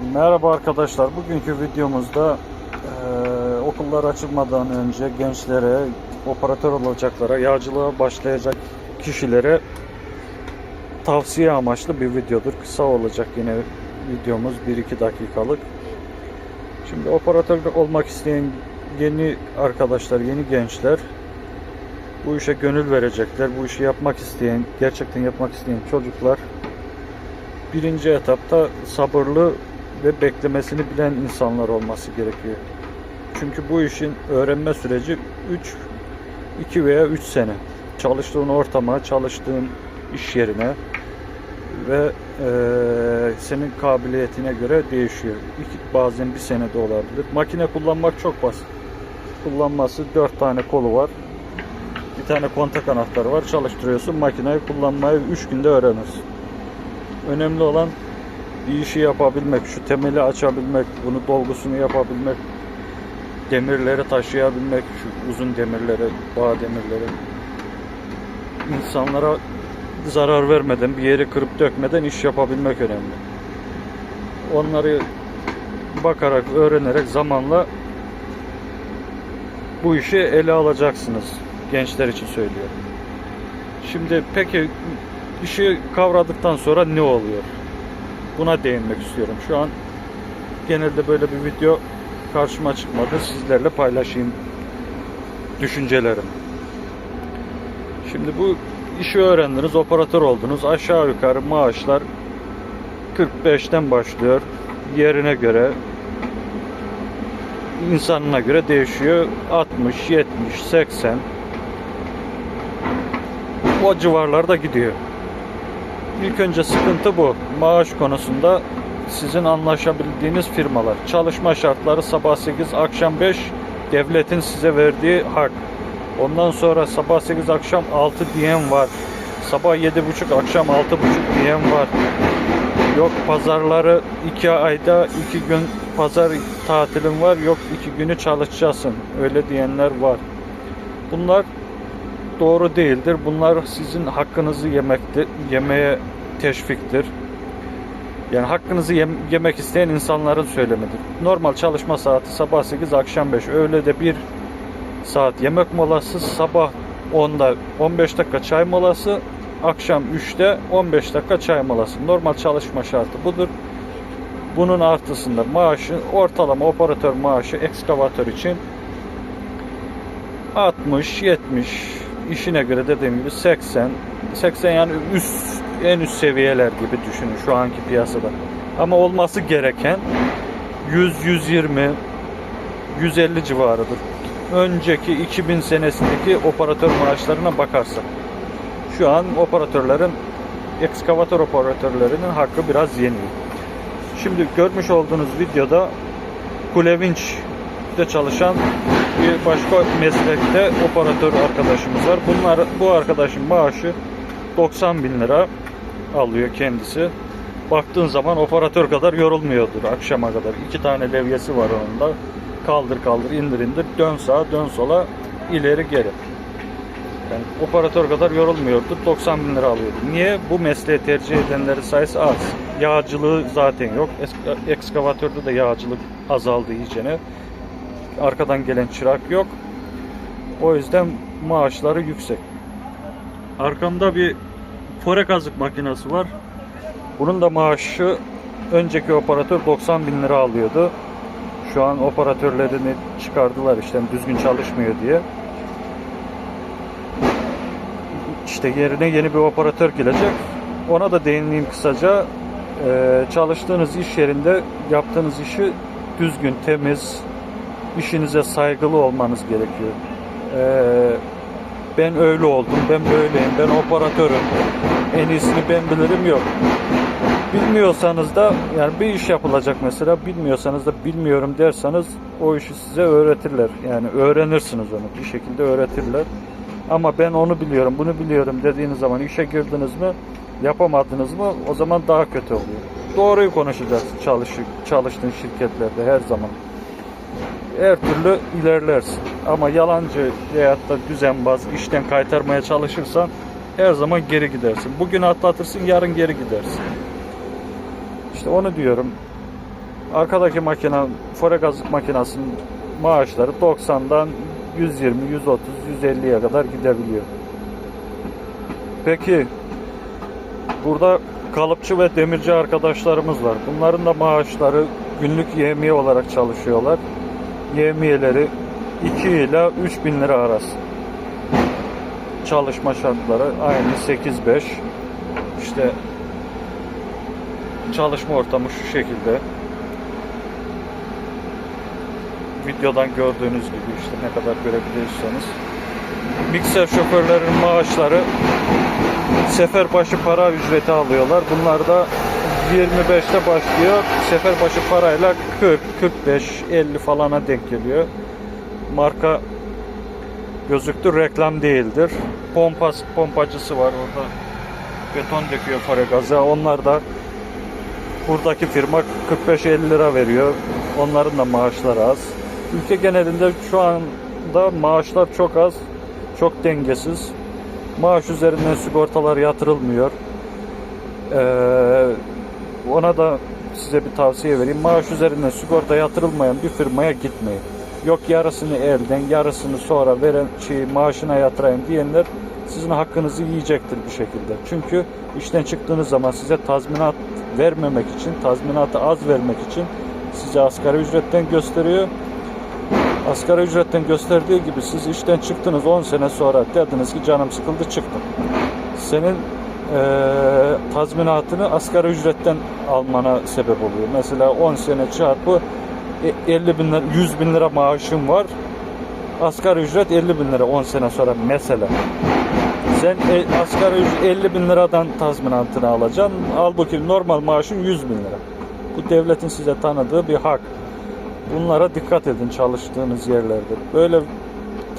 Merhaba arkadaşlar. Bugünkü videomuzda eee, okullar açılmadan önce gençlere, operatör olacaklara, yağcılığa başlayacak kişilere tavsiye amaçlı bir videodur. Kısa olacak yine videomuz 1-2 dakikalık. Şimdi operatör olmak isteyen yeni arkadaşlar, yeni gençler bu işe gönül verecekler. Bu işi yapmak isteyen, gerçekten yapmak isteyen çocuklar birinci etapta sabırlı ve beklemesini bilen insanlar olması gerekiyor. Çünkü bu işin öğrenme süreci 3 2 veya 3 sene. Çalıştığın ortama, çalıştığın iş yerine ve eee, senin kabiliyetine göre değişiyor. İki, bazen bir sene de olabilir. Makine kullanmak çok basit. Kullanması 4 tane kolu var. Bir tane kontak anahtarı var. Çalıştırıyorsun. Makineyi kullanmayı 3 günde öğrenirsin. Önemli olan bir işi yapabilmek, şu temeli açabilmek, bunu dolgusunu yapabilmek, demirleri taşıyabilmek, şu uzun demirleri, bağ demirleri, insanlara zarar vermeden, bir yeri kırıp dökmeden iş yapabilmek önemli. Onları bakarak, öğrenerek zamanla bu işi ele alacaksınız. Gençler için söylüyorum. Şimdi peki işi kavradıktan sonra ne oluyor? Buna değinmek istiyorum. Şu an genelde böyle bir video karşıma çıkmadı. Sizlerle paylaşayım düşüncelerim. Şimdi bu işi öğrendiniz, operatör oldunuz. Aşağı yukarı maaşlar 45'ten başlıyor. Yerine göre insanına göre değişiyor. 60, 70, 80 o civarlarda gidiyor. İlk önce sıkıntı bu. Maaş konusunda sizin anlaşabildiğiniz firmalar. Çalışma şartları sabah 8, akşam 5 devletin size verdiği hak. Ondan sonra sabah 8, akşam 6 diyen var. Sabah 7.30, akşam 6.30 diyen var. Yok pazarları 2 ayda 2 gün pazar tatilin var. Yok 2 günü çalışacaksın. Öyle diyenler var. Bunlar doğru değildir. Bunlar sizin hakkınızı yemekte yemeye teşviktir. Yani hakkınızı yem- yemek isteyen insanların söylemidir. Normal çalışma saati sabah 8, akşam 5. Öğlede bir saat yemek molası, sabah 10'da 15 dakika çay molası, akşam 3'te 15 dakika çay molası. Normal çalışma şartı budur. Bunun artısında maaşı, ortalama operatör maaşı ekskavatör için 60, 70, işine göre dediğim gibi 80 80 yani üst en üst seviyeler gibi düşünün şu anki piyasada. Ama olması gereken 100 120 150 civarıdır. Önceki 2000 senesindeki operatör maaşlarına bakarsak. Şu an operatörlerin ekskavatör operatörlerinin hakkı biraz yeniyor. Şimdi görmüş olduğunuz videoda Kulevinç'te çalışan bir başka meslekte operatör arkadaşımız var. Bunlar bu arkadaşın maaşı 90 bin lira alıyor kendisi. Baktığın zaman operatör kadar yorulmuyordur akşama kadar. İki tane levyesi var onun da. Kaldır kaldır indir indir dön sağa dön sola ileri geri. Yani operatör kadar yorulmuyordu. 90 bin lira alıyordu. Niye? Bu mesleği tercih edenlerin sayısı az. Yağcılığı zaten yok. Es- Ekskavatörde de yağcılık azaldı iyicene. Arkadan gelen çırak yok. O yüzden maaşları yüksek. Arkamda bir fore kazık makinesi var. Bunun da maaşı önceki operatör 90 bin lira alıyordu. Şu an operatörlerini çıkardılar işte düzgün çalışmıyor diye. İşte yerine yeni bir operatör gelecek. Ona da değineyim kısaca. Ee, çalıştığınız iş yerinde yaptığınız işi düzgün, temiz, işinize saygılı olmanız gerekiyor. Ee, ben öyle oldum, ben böyleyim, ben operatörüm, en iyisini ben bilirim yok. Bilmiyorsanız da yani bir iş yapılacak mesela bilmiyorsanız da bilmiyorum derseniz o işi size öğretirler. Yani öğrenirsiniz onu bir şekilde öğretirler. Ama ben onu biliyorum, bunu biliyorum dediğiniz zaman işe girdiniz mi, yapamadınız mı o zaman daha kötü oluyor. Doğruyu konuşacaksın çalış, çalıştığın şirketlerde her zaman. Her türlü ilerlersin. Ama yalancı veyahut da düzenbaz işten kaytarmaya çalışırsan her zaman geri gidersin. Bugün atlatırsın, yarın geri gidersin. İşte onu diyorum. Arkadaki makine, foregazlık makinesinin maaşları 90'dan 120, 130, 150'ye kadar gidebiliyor. Peki burada kalıpçı ve demirci arkadaşlarımız var. Bunların da maaşları günlük yevmiye olarak çalışıyorlar. Yevmiyeleri 2 ile 3 bin lira arası. Çalışma şartları aynı 8-5. İşte çalışma ortamı şu şekilde. Videodan gördüğünüz gibi işte ne kadar görebiliyorsanız. Mikser şoförlerin maaşları sefer başı para ücreti alıyorlar. Bunlar da 25'te başlıyor. Sefer başı parayla 40, 45, 50 falana denk geliyor. Marka gözüktü reklam değildir. Pompas, pompacısı var orada. Beton döküyor para gaza. Onlar da buradaki firma 45-50 lira veriyor. Onların da maaşları az. Ülke genelinde şu anda maaşlar çok az. Çok dengesiz. Maaş üzerinden sigortalar yatırılmıyor. Ee, ona da size bir tavsiye vereyim. Maaş üzerinden sigorta yatırılmayan bir firmaya gitmeyin. Yok yarısını elden, yarısını sonra veren şey maaşına yatırayım diyenler sizin hakkınızı yiyecektir bir şekilde. Çünkü işten çıktığınız zaman size tazminat vermemek için, tazminatı az vermek için size asgari ücretten gösteriyor. Asgari ücretten gösterdiği gibi siz işten çıktınız 10 sene sonra dediniz ki canım sıkıldı çıktım. Senin tazminatını asgari ücretten almana sebep oluyor. Mesela 10 sene çarpı e, 50 bin lira, 100 bin lira maaşın var. Asgari ücret 50 bin lira 10 sene sonra mesela. Sen e, asgari ücret 50 bin liradan tazminatını alacaksın. Halbuki normal maaşın 100 bin lira. Bu devletin size tanıdığı bir hak. Bunlara dikkat edin çalıştığınız yerlerde. Böyle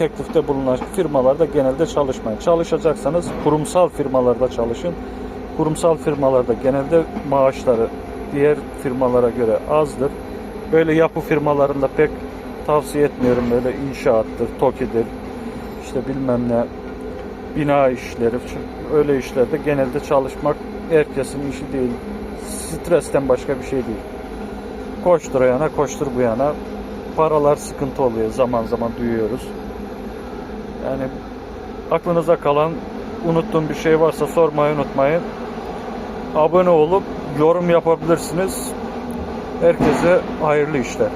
teklifte bulunan firmalarda genelde çalışmayın. Çalışacaksanız kurumsal firmalarda çalışın. Kurumsal firmalarda genelde maaşları diğer firmalara göre azdır. Böyle yapı firmalarında pek tavsiye etmiyorum. Böyle inşaattır, TOKİ'dir, işte bilmem ne bina işleri, öyle işlerde genelde çalışmak herkesin işi değil. Stresten başka bir şey değil. Koştur yana, koştur bu yana. Paralar sıkıntı oluyor zaman zaman duyuyoruz. Yani aklınıza kalan, unuttuğum bir şey varsa sormayı unutmayın. Abone olup yorum yapabilirsiniz. Herkese hayırlı işler.